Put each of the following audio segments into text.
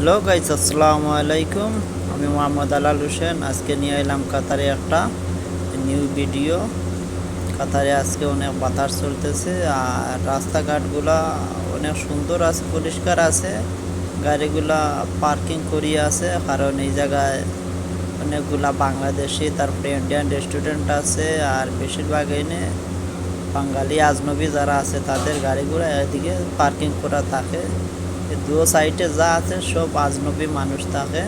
Hello guys, আসসালামু আলাইকুম। আমি মোহাম্মদ আলাল হোসেন। আজকে নিয়ে এলাম কাতারে একটা নিউ ভিডিও। কাতারে আজকে অনেক বাতাস চলতেছে আর রাস্তাঘাটগুলা অনেক সুন্দর আছে, পরিষ্কার আছে। গাড়িগুলা পার্কিং করিয়ে আছে, কারণ এই জায়গায় অনেকগুলা বাংলাদেশি, তারপরে ইন্ডিয়ান রেস্টুরেন্ট আছে আর বেশিরভাগ এনে বাঙালি, আজনবী যারা আছে তাদের গাড়িগুলো এদিকে পার্কিং করা থাকে। এই দু সাইডে যা আছে সব আজনবী মানুষ থাকে।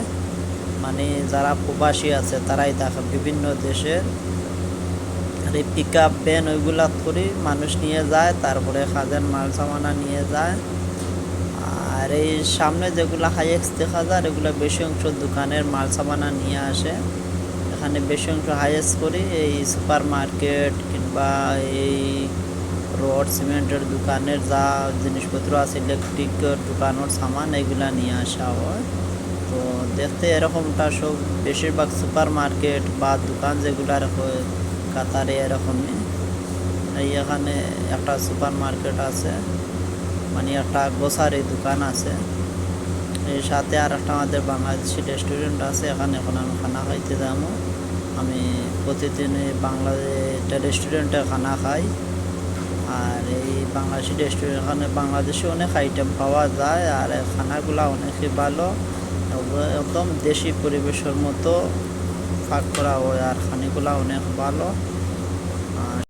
মানে যারা প্রবাসী আছে তারাই থাকে বিভিন্ন দেশের আর এই পিক আপ ভ্যান ওইগুলা করে মানুষ নিয়ে যায়, তারপরে খাদের মাল সামানা নিয়ে যায়। আর এই সামনে যেগুলো হাইএক্স দেখা যায়, এগুলো বেশি অংশ দোকানের মাল সামানা নিয়ে আসে। এখানে বেশি অংশ হাইয়েস্ট করি এই সুপার মার্কেট কিংবা এই রড, সিমেন্টের দোকানের যা জিনিসপত্র আছে, ইলেকট্রিক দোকানের সামান, এগুলা নিয়ে আসা হয়। তো দেখতে এরকমটা সব বেশিরভাগ সুপার মার্কেট বা দোকান যেগুলার হয়, কাতারে এরকমই। এই এখানে একটা সুপার মার্কেট আছে মানে একটা গ্রোসারি দোকান আছে। এর সাথে আর একটা আমাদের বাংলাদেশি রেস্টুরেন্ট আছে, এখানে এখন আমি খানা খাইতে যাব। আমি প্রতিদিন বাংলাদেশ রেস্টুরেন্টে খানা খাই। আর এই বাংলাদেশি রেস্টুরেন্ট এখানে বাংলাদেশে অনেক আইটেম পাওয়া যায়, আর খানাগুলো অনেকই ভালো। একদম- দেশি পরিবেশের মতো পাক করা হয়, আর খানিগুলা অনেক ভালো।